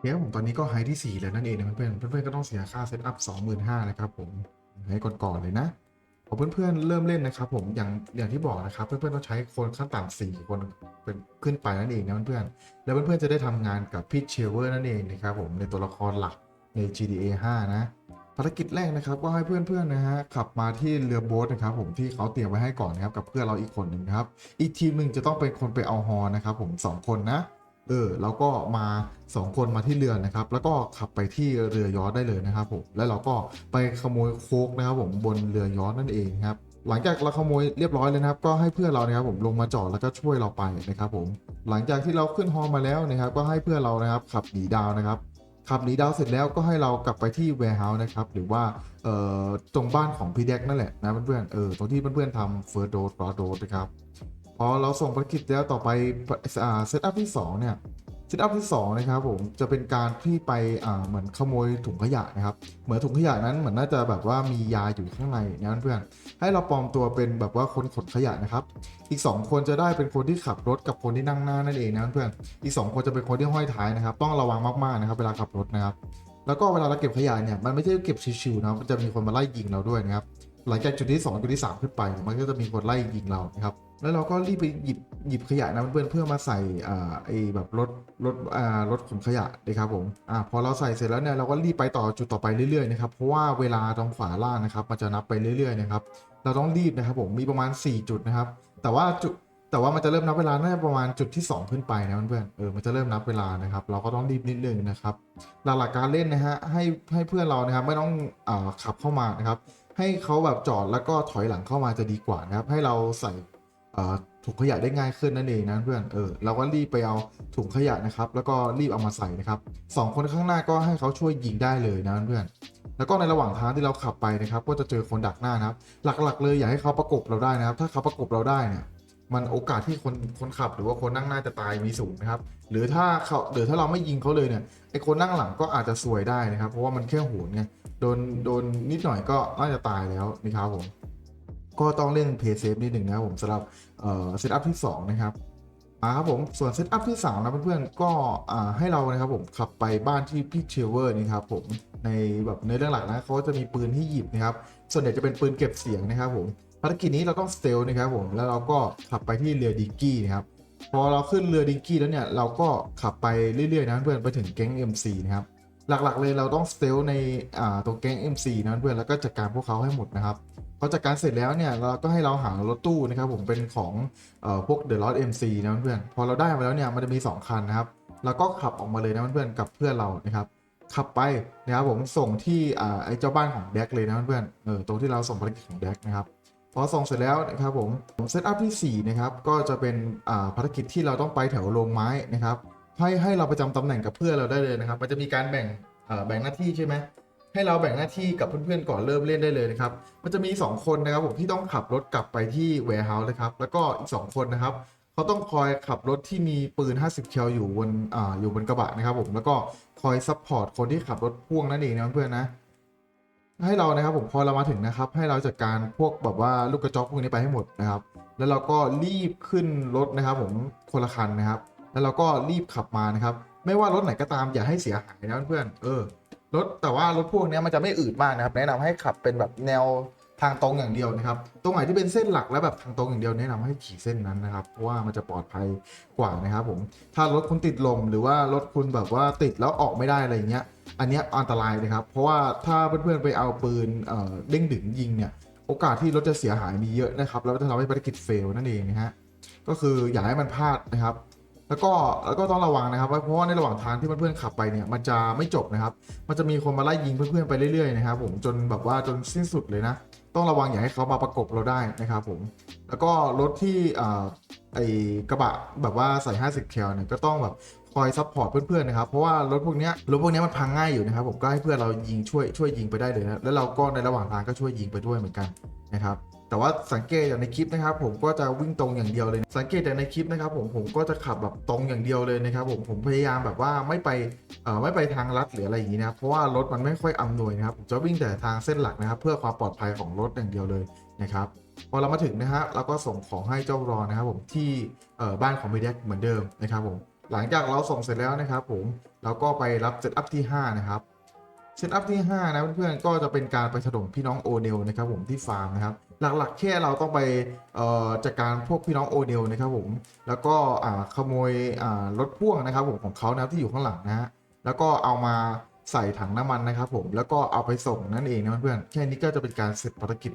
เดี๋ยวผมตอนนี้ก็ไฮที่ 4 แล้วนั่นเองนะเพื่อนๆเพื่อนๆก็ต้องเสียค่าเซตอัพ25,000นะครับผมให้ก่อนๆเลยนะพอเพื่อนๆเริ่มเล่นนะครับ ผมอย่างอย่างที่บอกนะครับ เพื่อนๆต้องใช้คนขั้นต่ำ4คนเป็นขึ้นไปนั่นเองนะเพื่อนๆแล้วเพื่อนๆจะได้ทำงานกับพี่เชเวอร์นั่นเองนะครับผมในตัวละครหลักใน GTA 5 นะภารกิจแรกนะครับก็ให้เพื่อนๆนะฮะขับมาที่เรือโบ๊ทนะครับผมที่เขาเตรียมไว้ให้ก่อนนะครับกับเพื่อนเราอีกคนหนึ่งนะครับอีกทีมหนึ่งจะต้องเป็นคนไปเอาฮอนะครับผมสองคนนะ เออแล้วก็มา 2 คนมาที่เรือนะครับ แล้วก็ขับไปที่เรือยอชต์ได้เลยนะครับผมแล้วเราก็ไปขโมยโคกนะครับผมบนเรือยอชต์นั่นเองครับหลังจากเราขโมยเรียบร้อยเลยนะครับ ก็ให้เพื่อนเรานะครับผมลงมาจอดแล้วก็ช่วยเราไปนะครับผมหลังจากที่เราขึ้นฮอมาแล้วนะครับ ก็ให้เพื่อนเรานะครับขับหนีดาวนะครับขับหนีดาวเสร็จแล้วก็ให้เรากลับไปที่ warehouse นะครับ หรือว่าเอ่อตรงบ้านของพี่แดกนั่นแหละนะเพื่อนๆเออตรงที่เพื่อนๆทำ first dose first dose นะครับ พอเราส่งภารกิจแล้วต่อไปเซตอัพที่ 2 เนี่ยเซตอัพที่2นะครับผมจะเป็นการที่ไปเหมือนขโมยถุงขยะนะครับ เหมือนถุงขยะนั้นเหมือนน่าจะแบบว่ามียาอยู่ข้างในนะเพื่อนให้เราปลอมตัวเป็นแบบว่าคนขนขยะนะครับ อีก 2 คนจะได้เป็นคนที่ขับรถกับคนที่นั่งหน้านั่นเองนะเพื่อนอีก 2 คนจะเป็นคนที่ห้อยท้ายนะครับ ต้องระวังมากๆนะครับเวลาขับรถนะครับ แล้วก็เวลาเราเก็บขยะเนี่ยมันไม่ใช่เก็บชิวๆนะมันจะมีคนมาไล่ยิงเราด้วยนะครับ หลังจากจุดที่ 2 จุดที่ 3 ขึ้นไป มันก็จะมีคนไล่ยิงเรานะครับแล้วเราก็รีบไปหยิบหยิบขยะนะเพื่อนเพื่อมาใส่อ่าไอ้แบบรถรถอ่ารถขนขยะนะครับผมอ่าพอเราใส่เสร็จแล้วเนี่ยเราก็รีบไปต่อจุดต่อไปเรื่อยๆนะครับเพราะว่าเวลาตรงขวาล่างนะครับมันจะนับไปเรื่อยๆนะครับเราต้องรีบนะครับผมมีประมาณ 4 จุดนะครับ แต่ว่าจุดแต่ว่ามันจะเริ่มนับเวลาน่าจะประมาณจุดที่ 2 ขึ้นไปนะเพื่อนเออมันจะเริ่มนับเวลานะครับ เราก็ต้องรีบนิดนึงนะครับหลักๆการเล่นนะฮะให้ให้เพื่อนเรานะครับไม่ต้องอาขับเข้ามานะครับ ให้เขาแบบจอดแล้วก็ถอยหลังเข้ามาจะดีกว่านะครับ ให้เราใส่ถุงขยะได้ง่ายขึ้นนั่นเองนะเพื่อนเออเราก็รีบไปเอาถุงขยะนะครับ แล้วก็รีบเอามาใส่นะครับสองคนข้างหน้าก็ให้เขาช่วยยิงได้เลยนะเพื่อนแล้วก็ในระหว่างทางที่เราขับไปนะครับ ก็จะเจอคนดักหน้านะครับ หลักๆ เลยอยากให้เขาประกบเราได้นะครับ ถ้าเขาประกบเราได้เนี่ย มันโอกาสที่คนคนขับหรือว่าคนนั่งหน้าจะตายมีสูงนะครับ หรือถ้าเขาหรือถ้าเราไม่ยิงเขาเลยเนี่ยไอคนนั่งหลังก็อาจจะซวยได้นะครับ เพราะว่ามันแค่โหนไงโดนโดนนิดหน่อยก็น่าจะตายแล้วนะครับผมก็ต้องเล่นเพย์เซฟนิดหนึ่งนะครับผมสำหรับเอ่อเซตอัพที่ 2 นะครับมาครับผมส่วนเซตอัพที่3นะเพื่อนๆก็อ่าให้เรานะครับผมขับไปบ้านที่พี่เชเวอร์นี่ครับผมในแบบในเรื่องหลักนะเขาจะมีปืนที่หยิบนะครับส่วนใหญ่จะเป็นปืนเก็บเสียงนะครับผม ภารกิจนี้เราต้องสเตลนะครับผมแล้วเราก็ขับไปที่เรือดิงกี้นะครับพอเราขึ้นเรือดิงกี้แล้วเนี่ยเราก็ขับไปเรื่อยๆนะเพื่อนไปถึงแก๊ง MC นะครับหลักๆเลยเราต้องสเตลในตรงแก๊ง MC นะเพื่อนแล้วก็จัดการพวกเขาให้หมดนะครับพอจัดการเสร็จแล้วเนี่ยเราก็ให้เราหารถตู้นะครับผมเป็นของเอ่อพวก The Lost MC นะเพื่อนพอเราได้มาแล้วเนี่ยมันจะมี 2 คันนะครับแล้วก็ขับออกมาเลยนะเพื่อนกับเพื่อนเรานะครับขับไปนะครับผมส่งที่ไอ้เจ้าบ้านของแดกเลยนะเพื่อนเออตรงที่เราส่งภารกิจของแดกนะครับ พอส่งเสร็จแล้วนะครับผมเซตอัพที่4นะครับก็จะเป็นภารกิจที่เราต้องไปแถวโรงไม้นะครับให้ให้เราประจำตำแหน่งกับเพื่อนเราได้เลยนะครับ มันจะมีการแบ่งแบ่งหน้าที่ใช่ไหมให้เราแบ่งหน้าที่กับเพื่อนๆก่อนเริ่มเล่นได้เลยนะครับ มันจะมี 2 คนนะครับผมที่ต้องขับรถกลับไปที่ warehouse นะครับ แล้วก็อีก 2 คนนะครับเขาต้องคอยขับรถที่มีปืน 50เคียวอยู่บนออยู่บนกระบะนะครับผมแล้วก็คอยซัพพอร์ตคนที่ขับรถพ่วงนั่นเองนะเพื่อนๆนะ ให้เรานะครับผมพอเรามาถึงนะครับ ให้เราจัดการพวกแบบว่าลูกกระจอกพวกนี้ไปให้หมดนะครับ แล้วเราก็รีบขึ้นรถนะครับ ผมคนละคันนะครับ แล้วเราก็รีบขับมานะครับ ไม่ว่ารถไหนก็ตามอย่าให้เสียหายนะเพื่อนเออรถแต่ว่ารถพวกนี้มันจะไม่อืดมากนะครับ แนะนำให้ขับเป็นแบบแนว ทางตรงอย่างเดียวนะครับ ตรงไหนที่เป็นเส้นหลักแล้วแบบทางตรงอย่างเดียวแนะนำให้ขี่เส้นนั้นนะครับ เพราะว่ามันจะปลอดภัยกว่านะครับผม ถ้ารถคุณติดลมหรือว่ารถคุณแบบว่าติดแล้วออกไม่ได้อะไรอย่างเงี้ย อันนี้อันตรายเลยครับ เพราะว่าถ้าเพื่อนๆไปเอาปืนเอ่อเด้งดึงยิงเนี่ย โอกาสที่รถจะเสียหายมีเยอะนะครับ แล้วจะทำให้ภารกิจเฟลนั่นเองนะฮะ ก็คืออย่าให้มันพลาดนะครับแล้วก็แล้วก็ต้องระวังนะครับ เพราะว่าในระหว่างทางที่เพื่อนๆขับไปเนี่ยมันจะไม่จบนะครับ มันจะมีคนมาไล่ยิงเพื่อนๆไปเรื่อยๆนะครับผมจนแบบว่าจนสิ้นสุดเลยนะ ต้องระวังอย่าให้เขามาประกบเราได้นะครับผม แล้วก็รถที่อ่าไอกระบะแบบว่าใส่ 50 แคลเนี่ยก็ต้องแบบคอยซัพพอร์ตเพื่อนๆนะครับ เพราะว่ารถพวกนี้รถพวกนี้มันพังง่ายอยู่นะครับ ผมก็ให้เพื่อนเรายิงช่วยช่วยยิงไปได้เลยนะแล้วเราก็ในระหว่างทางก็ช่วยยิงไปด้วยเหมือนกันนะครับ แต่ว่าสังเกตจากในคลิปนะครับ ผมก็จะวิ่งตรงอย่างเดียวเลย สังเกตจากในคลิปนะครับ ผมผมก็จะขับแบบตรงอย่างเดียวเลยนะครับ ผมผมพยายามแบบว่าไม่ไปเอ่อไม่ไปทางลัดหรืออะไรอย่างนี้นะครับเพราะว่ารถมันไม่ค่อยอำนวยนะครับผมจะวิ่งแต่ทางเส้นหลักนะครับ เพื่อความปลอดภัยของรถอย่างเดียวเลยนะครับพอเรามาถึงนะฮะเราก็ส่งของให้เจ้ารอนะครับ ผมที่เอ่อบ้านของเมเดียเหมือนเดิมนะครับ ผมหลังจากเราส่งเสร็จแล้วนะครับ ผมเราก็ไปรับเซตอัพที่ 5 นะครับเซตอัพที่5นะเพื่อนๆก็จะเป็นการไปถล่มพี่น้องโอเดลนะครับ ผมที่ฟาร์มนะครับ หลักๆแค่เราต้องไปจัดการพวกพี่น้องโอเดลนะครับผม แล้วก็ขโมยรถพ่วงนะครับผมของเขานะที่อยู่ข้างหลังนะฮะแล้วก็เอามาใส่ถังน้ำมันนะครับผมแล้วก็เอาไปส่งนั่นเองนะเพื่อนแค่นี้ก็จะเป็นการเสร็จภารกิจ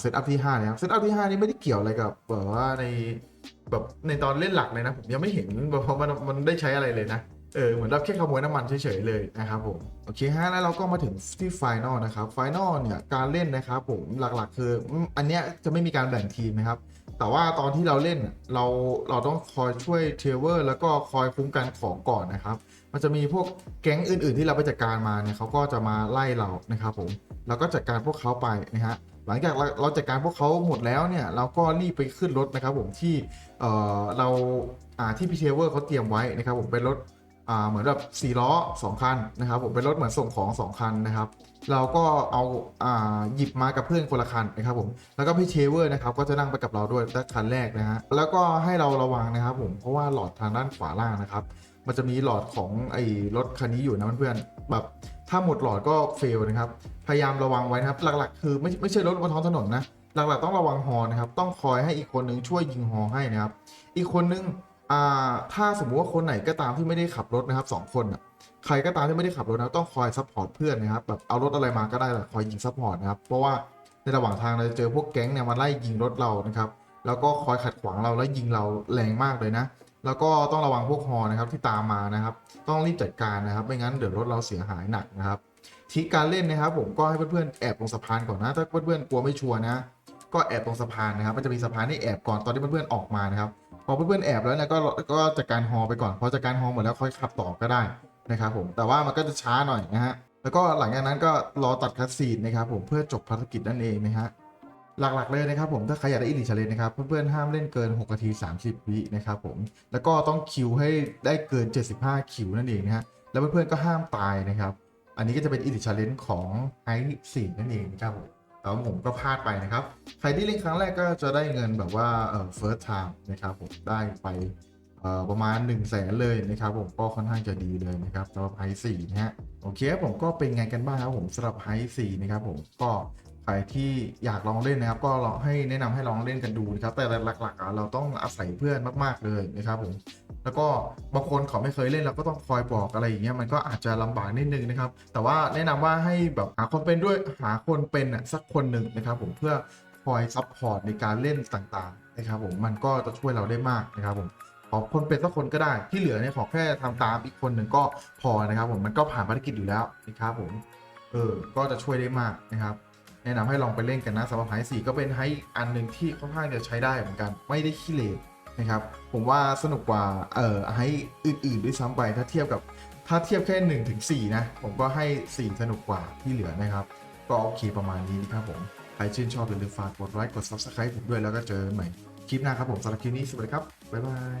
เซตอัพที่5นะครับเซตอัพที่ 5 นี่ไม่ได้เกี่ยวอะไรกับแบบว่าในแบบในตอนเล่นหลักเลยนะผมยังไม่เห็นว่ามันมันได้ใช้อะไรเลยนะ เออเหมือนรับแค่ขโมยน้ำมันเฉยๆเลยนะครับผมโอเคฮะแล้วเราก็มาถึงที่ไฟนอลนะครับไฟนอลเนี่ยการเล่นนะครับผมหลักๆ คืออันเนี้ยจะไม่มีการแบ่งทีมนะครับแต่ว่าตอนที่เราเล่นเราเราต้องคอยช่วยเทเวอร์แล้วก็คอยคุ้มกันของก่อนนะครับ มันจะมีพวกแก๊งอื่น ๆ ที่เราไปจัดการมาเนี่ยเขาก็จะมาไล่เรานะครับผมเราก็จัดการพวกเขาไปนะฮะหลังจากเราจัดการพวกเขาหมดแล้วเนี่ยเราก็รีบไปขึ้นรถนะครับผมที่เอ่อเราอ่าที่พีเทเวอร์เขาเตรียมไว้นะครับผมเป็นรถ เหมือนแบบ4ล้อ2คันนะครับผมเป็นรถเหมือนส่งของ2คันนะครับ เราก็เอาอ่าหยิบมากับเพื่อนคนละคันนะครับผมแล้วก็พี่เชเวอร์นะครับก็จะนั่งไปกับเราด้วยคันแรกนะฮะแล้วก็ให้เราระวังนะครับผมเพราะว่าหลอดทางด้านขวาล่างนะครับมันจะมีหลอดของไอ้รถคันนี้อยู่นะเพื่อนๆแบบถ้าหมดหลอดก็เฟลนะครับพยายามระวังไว้นะครับ หลักๆ คือไม่ไม่ใช่รถบนท้องถนนนะหลักๆต้องระวังฮอนะครับต้องคอยให้อีกคนนึงช่วยยิงฮอให้นะครับ อีกคนนึงอ่า ถ้าสมมุติว่าคนไหนก็ตามที่ไม่ได้ขับรถนะครับสองคนอะใครก็ตามที่ไม่ได้ขับรถนะต้องคอยซัพพอร์ตเพื่อนนะครับแบบเอารถอะไรมาก็ได้แหละคอยยิงซัพพอร์ตนะครับเพราะว่าในระหว่างทางเราจะเจอพวกแก๊งเนี่ยมาไล่ยิงรถเรานะครับแล้วก็คอยขัดขวางเราแล้วยิงเราแรงมากเลยนะ แล้วก็ต้องระวังพวกฮอนะครับที่ตามมานะครับ ต้องรีบจัดการนะครับ ไม่งั้นเดี๋ยวรถเราเสียหายหนักนะครับทริการเล่นนะครับ ผมก็ให้เพื่อนๆแอบลงสะพานก่อนนะถ้าเพื่อนๆกลัวไม่ชัวร์นะ ก็แอบตรงสะพานนะครับ มันจะมีสะพานที่แอบก่อนตอนที่เพื่อนๆออกมานะครับ พอเพื่อนๆแอบแล้วเนะก็ก็จัดการฮอไปก่อนพอจัดการฮอหมดแล้วค่อยขับต่อก็ได้นะครับผมแต่ว่ามันก็จะช้าหน่อยนะฮะแล้วก็หลังจากนั้นก็รอตัดคัสซีนนะครับผมเพื่อจบภารกิจนั่นเองนะฮะหลักๆเลยนะครับผมถ้าใครอยากได้อิลิชเลนนะครับเพื่อนๆห้ามเล่นเกิน6นาที 30 วินะครับผมแล้วก็ต้องคิวให้ได้เกิน 75 คิวนั่นเองนะฮะแล้วเพื่อนๆก็ห้ามตายนะครับ อันนี้ก็จะเป็นอิลิชเลนของไอสี่นั่นเองนะครับผม แต่ว่าผมก็พลาดไปนะครับ ใครที่เล่นครั้งแรกก็จะได้เงินแบบว่าเอ่อ first time นะครับผมได้ไปเอ่อประมาณ 1 0 0 0 0แสนเลยนะครับผมก็ค่อนข้างจะดีเลยนะครับสำหรับไฮสี่นะฮะโอเคผมก็เป็นไงกันบ้างครับผมสำหรับไฮสี่นะครับผมก็ ใครที่อยากลองเล่นนะครับ ก็ลองให้แนะนำให้ลองเล่นกันดูนะครับ แต่หลักๆเราต้องอาศัยเพื่อนมาก ๆเลยนะครับผมแล้วก็บางคนเขาไม่เคยเล่นเราก็ต้องคอยบอกอะไรอย่างเงี้ยมันก็อาจจะลำบากนิดนึงนะครับ แต่ว่าแนะนำว่าให้แบบหาคนเป็นด้วยหาคนเป็นอะสักคนหนึ่งนะครับ ผมเพื่อคอยซัพพอร์ตในการเล่นต่างๆนะครับ ผมมันก็จะช่วยเราได้มากนะครับผมขอคนเป็นสักคนก็ได้ที่เหลือเนี่ยขอแค่ทำตามอีกคนหนึ่งก็พอนะครับ ผมมันก็ผ่านภารกิจอยู่แล้วนะครับผมเออก็จะช่วยได้มากนะครับ แนะนำให้ลองไปเล่นกันนะสำหรับไฮสี่ก็เป็นไฮอันหนึ่งที่ค่อนข้างจะใช้ได้เหมือนกันไม่ได้ขี้เหร่นะครับ ผมว่าสนุกกว่าเอ่อไฮอื่นๆด้วยซ้ำไปถ้าเทียบกับถ้าเทียบแค่1นถึงสนะ ผมก็ให้ 4 สนุกกว่าที่เหลือนะครับ ก็โอเคประมาณนี้นะครับผม ใครชื่นชอบอย่าลืมฝากกดไลค์กด Subscribe ผมด้วยแล้วก็เจอกันใหม่ คลิปหน้าครับผมสำหรับคลิปนี้สวัสดีครับ บ๊ายบาย